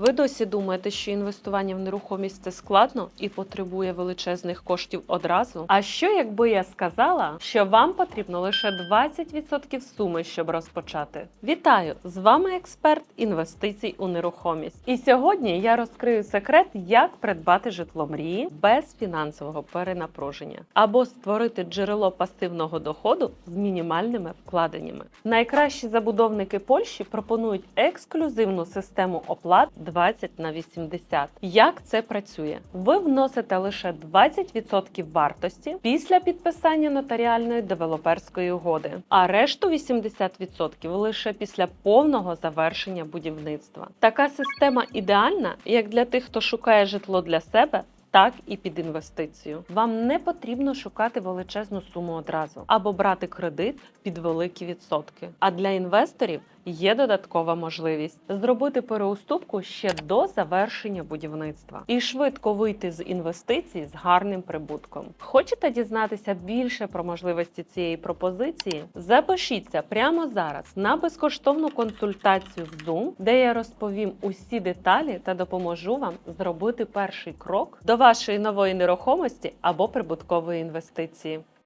Ви досі думаєте, що інвестування в нерухомість це складно і потребує величезних коштів одразу? А що якби я сказала, що вам потрібно лише 20% суми, щоб розпочати? Вітаю! З вами експерт інвестицій у нерухомість. І сьогодні я розкрию секрет, як придбати житло мрії без фінансового перенапруження або створити джерело пасивного доходу з мінімальними вкладеннями. Найкращі забудовники Польщі пропонують ексклюзивну систему оплат 20 на 80. Як це працює? Ви вносите лише 20% вартості після підписання нотаріальної девелоперської угоди, а решту 80% лише після повного завершення будівництва. Така система ідеальна як для тих, хто шукає житло для себе. Так і під інвестицію. Вам не потрібно шукати величезну суму одразу або брати кредит під великі відсотки. А для інвесторів є додаткова можливість зробити переуступку ще до завершення будівництва і швидко вийти з інвестицій з гарним прибутком. Хочете дізнатися більше про можливості цієї пропозиції? Запишіться прямо зараз на безкоштовну консультацію в Zoom, де я розповім усі деталі та допоможу вам зробити перший крок до вашої нової нерухомості або прибуткової інвестиції.